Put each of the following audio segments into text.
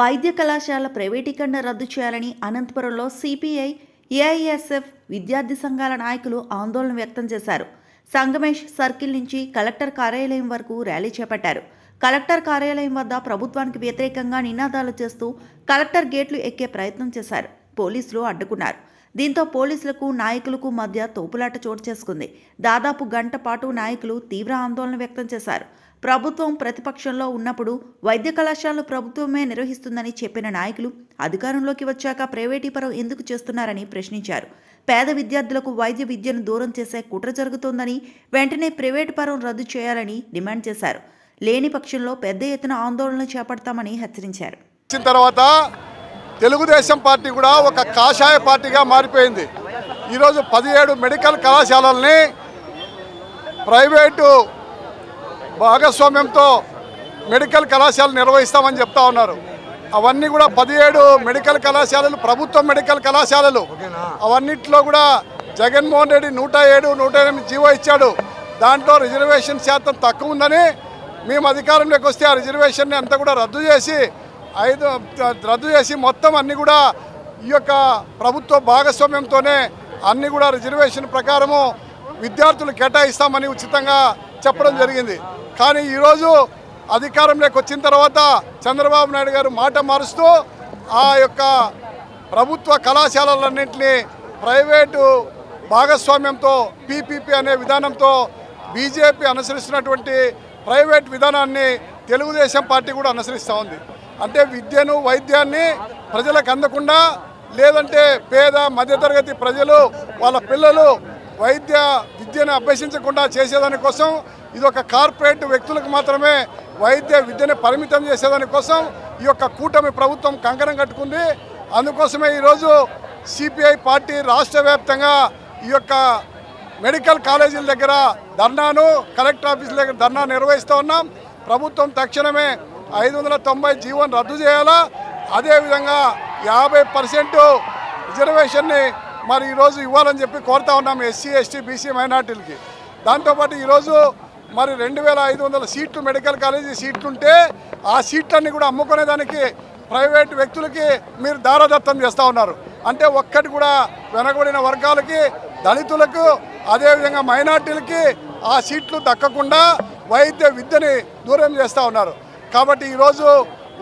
వైద్య కళాశాల ప్రైవేటీకరణ రద్దు చేయాలని అనంతపురంలో సిపిఐ ఏఐఎస్ఎఫ్ విద్యార్థి సంఘాల నాయకులు ఆందోళన వ్యక్తం చేశారు. సంగమేష్ సర్కిల్ నుంచి కలెక్టర్ కార్యాలయం వరకు ర్యాలీ చేపట్టారు. కలెక్టర్ కార్యాలయం వద్ద ప్రభుత్వానికి వ్యతిరేకంగా నినాదాలు చేస్తూ కలెక్టర్ గేట్లు ఎక్కే ప్రయత్నం చేశారు. పోలీసులు అడ్డుకున్నారు. దీంతో పోలీసులకు నాయకులకు మధ్య తోపులాట చోటు చేసుకుంది. దాదాపు గంట పాటు నాయకులు తీవ్ర ఆందోళన వ్యక్తం చేశారు. ప్రభుత్వం ప్రతిపక్షంలో ఉన్నప్పుడు వైద్య కళాశాలలు ప్రభుత్వమే నిర్వహిస్తుందని చెప్పిన నాయకులు అధికారంలోకి వచ్చాక ప్రైవేటీపరం ఎందుకు చేస్తున్నారని ప్రశ్నించారు. పేద విద్యార్థులకు వైద్య విద్యను దూరం చేసే కుట్ర జరుగుతోందని వెంటనే ప్రైవేటు పరం రద్దు చేయాలని డిమాండ్ చేశారు. లేని పక్షంలో పెద్ద ఎత్తున ఆందోళనలు చేపడతామని హెచ్చరించారు. తర్వాత తెలుగుదేశం పార్టీ కూడా ఒక కాషాయ పార్టీగా మారిపోయింది. ఈరోజు పదిహేడు మెడికల్ కళాశాలల్ని ప్రైవేటు భాగస్వామ్యంతో మెడికల్ కళాశాలలు నిర్వహిస్తామని చెప్తా ఉన్నారు. అవన్నీ కూడా పదిహేడు మెడికల్ కళాశాలలు ప్రభుత్వ మెడికల్ కళాశాలలు. అవన్నిట్లో కూడా జగన్మోహన్ రెడ్డి నూట ఏడు నూట ఎనిమిది జీవో ఇచ్చాడు. దాంట్లో రిజర్వేషన్ శాతం తక్కువ ఉందని మేము అధికారంలోకి వస్తే ఆ రిజర్వేషన్ని అంతా కూడా రద్దు చేసి ఐదు రద్దు చేసి మొత్తం అన్ని కూడా ఈ యొక్క ప్రభుత్వ భాగస్వామ్యంతోనే అన్ని కూడా రిజర్వేషన్ ప్రకారము విద్యార్థులు కేటాయిస్తామని ఉచితంగా చెప్పడం జరిగింది. కానీ ఈరోజు అధికారంలోకి వచ్చిన తర్వాత చంద్రబాబు నాయుడు గారు మాట మారుస్తూ ఆ యొక్క ప్రభుత్వ కళాశాలలన్నింటినీ ప్రైవేటు భాగస్వామ్యంతో పీపీపీ అనే విధానంతో బీజేపీ అనుసరిస్తున్నటువంటి ప్రైవేట్ విధానాన్ని తెలుగుదేశం పార్టీ కూడా అనుసరిస్తూ ఉంది. అంటే విద్యను వైద్యాన్ని ప్రజలకు అందకుండా లేదంటే పేద మధ్యతరగతి ప్రజలు వాళ్ళ పిల్లలు వైద్య విద్యను అభ్యసించకుండా చేసేదాని కోసం ఇది ఒక కార్పొరేట్ వ్యక్తులకు మాత్రమే వైద్య విద్యను పరిమితం చేసేదాని కోసం ఈ యొక్క కూటమి ప్రభుత్వం కంకణం కట్టుకుంది. అందుకోసమే ఈరోజు సిపిఐ పార్టీ రాష్ట్ర వ్యాప్తంగా ఈ యొక్క మెడికల్ కాలేజీల దగ్గర ధర్నాను కలెక్టర్ ఆఫీసుల దగ్గర ధర్నా నిర్వహిస్తూ ఉన్నాం. ప్రభుత్వం తక్షణమే ఐదు వందల తొంభై జీవోని రద్దు చేయాలా? అదేవిధంగా యాభై పర్సెంట్ రిజర్వేషన్ని మరి ఈరోజు ఇవ్వాలని చెప్పి కోరుతా ఉన్నాం ఎస్సీ ఎస్టీ బీసీ మైనార్టీలకి. దాంతోపాటు ఈరోజు మరి రెండు వేల ఐదు వందల సీట్లు మెడికల్ కాలేజీ సీట్లు ఉంటే ఆ సీట్లన్నీ కూడా అమ్ముకునేదానికి ప్రైవేట్ వ్యక్తులకి మీరు దారదత్తం చేస్తూ ఉన్నారు. అంటే ఒక్కటి కూడా వెనకబడిన వర్గాలకి దళితులకు అదేవిధంగా మైనార్టీలకి ఆ సీట్లు దక్కకుండా వైద్య విద్యని దూరం చేస్తూ ఉన్నారు. కాబట్టి ఈరోజు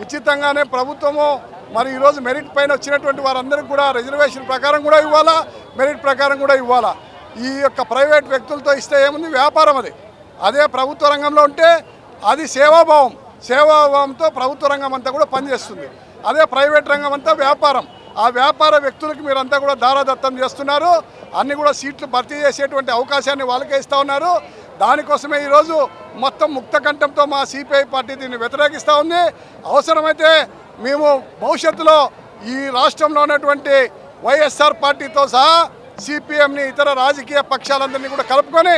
ఉచితంగానే ప్రభుత్వము మరి ఈరోజు మెరిట్ పైన వచ్చినటువంటి వారందరికీ కూడా రిజర్వేషన్ ప్రకారం కూడా ఇవ్వాలా మెరిట్ ప్రకారం కూడా ఇవ్వాలా? ఈ యొక్క ప్రైవేట్ వ్యక్తులతో ఇస్తే ఏముంది? వ్యాపారం అది. అదే ప్రభుత్వ రంగంలో ఉంటే అది సేవాభావం. సేవాభావంతో ప్రభుత్వ రంగం అంతా కూడా పనిచేస్తుంది. అదే ప్రైవేట్ రంగం అంతా వ్యాపారం. ఆ వ్యాపార వ్యక్తులకు మీరంతా కూడా దారాదత్తం చేస్తున్నారు. అన్ని కూడా సీట్లు భర్తీ చేసేటువంటి అవకాశాన్ని వాళ్ళకే ఇస్తూ ఉన్నారు. దానికోసమే ఈరోజు మొత్తం ముక్త కంఠంతో మా సిపిఐ పార్టీ దీన్ని వ్యతిరేకిస్తూ ఉంది. అవసరమైతే మేము భవిష్యత్తులో ఈ రాష్ట్రంలో ఉన్నటువంటి వైఎస్ఆర్ పార్టీతో సహా సిపిఎంని ఇతర రాజకీయ పక్షాలందరినీ కూడా కలుపుకొని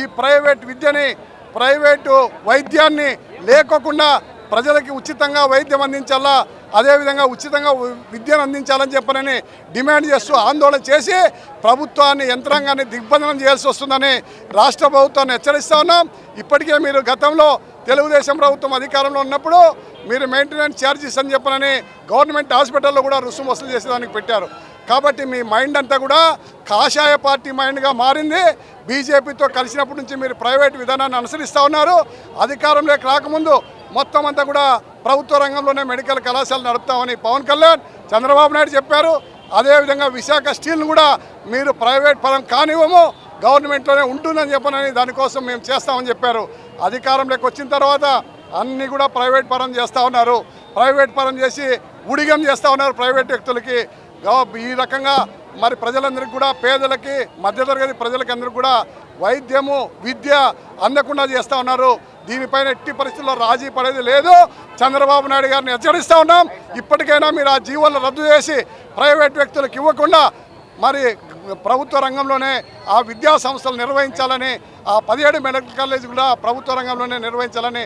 ఈ ప్రైవేట్ విద్యని ప్రైవేటు వైద్యాన్ని లేకోకుండా ప్రజలకి ఉచితంగా వైద్యం అందించాలా? అదేవిధంగా ఉచితంగా విద్యను అందించాలని చెప్పనని డిమాండ్ చేస్తూ ఆందోళన చేసి ప్రభుత్వాన్ని యంత్రాంగాన్ని దిగ్బంధనం చేయాల్సి వస్తుందని రాష్ట్ర ప్రభుత్వాన్ని హెచ్చరిస్తా ఉన్నాం. ఇప్పటికే మీరు గతంలో తెలుగుదేశం ప్రభుత్వం అధికారంలో ఉన్నప్పుడు మీరు మెయింటెనెన్స్ ఛార్జెస్ అని చెప్పనని గవర్నమెంట్ హాస్పిటల్లో కూడా రుసుము వసూలు చేసేదానికి పెట్టారు. కాబట్టి మీ మైండ్ అంతా కూడా కాషాయ పార్టీ మైండ్గా మారింది. బీజేపీతో కలిసినప్పటి నుంచి మీరు ప్రైవేట్ విధానాన్ని అనుసరిస్తూ ఉన్నారు. అధికారంలోకి రాకముందు మొత్తం అంతా కూడా ప్రభుత్వ రంగంలోనే మెడికల్ కళాశాల నడుపుతామని పవన్ కళ్యాణ్ చంద్రబాబు నాయుడు చెప్పారు. అదేవిధంగా విశాఖ స్టీల్ను కూడా మీరు ప్రైవేట్ పరం కానివ్వము గవర్నమెంట్లోనే ఉంటుందని చెప్పనని దానికోసం మేము చేస్తామని చెప్పారు. అధికారంలోకి వచ్చిన తర్వాత అన్నీ కూడా ప్రైవేట్ పరం చేస్తూ ఉన్నారు. ప్రైవేట్ పరం చేసి ఉడిగం చేస్తూ ఉన్నారు ప్రైవేట్ వ్యక్తులకి. ఈ రకంగా మరి ప్రజలందరికీ కూడా పేదలకి మధ్యతరగతి ప్రజలకి అందరికీ కూడా వైద్యము విద్య అందకుండా చేస్తూ ఉన్నారు. దీనిపైన ఎట్టి పరిస్థితుల్లో రాజీ పడేది లేదు. చంద్రబాబు నాయుడు గారిని హెచ్చరిస్తూ ఉన్నాం. ఇప్పటికైనా మీరు ఆ జీవోలను రద్దు చేసి ప్రైవేట్ వ్యక్తులకు ఇవ్వకుండా మరి ప్రభుత్వ రంగంలోనే ఆ విద్యా సంస్థలు నిర్వహించాలని ఆ పదిహేడు మెడికల్ కాలేజ్ కూడా ప్రభుత్వ రంగంలోనే నిర్వహించాలని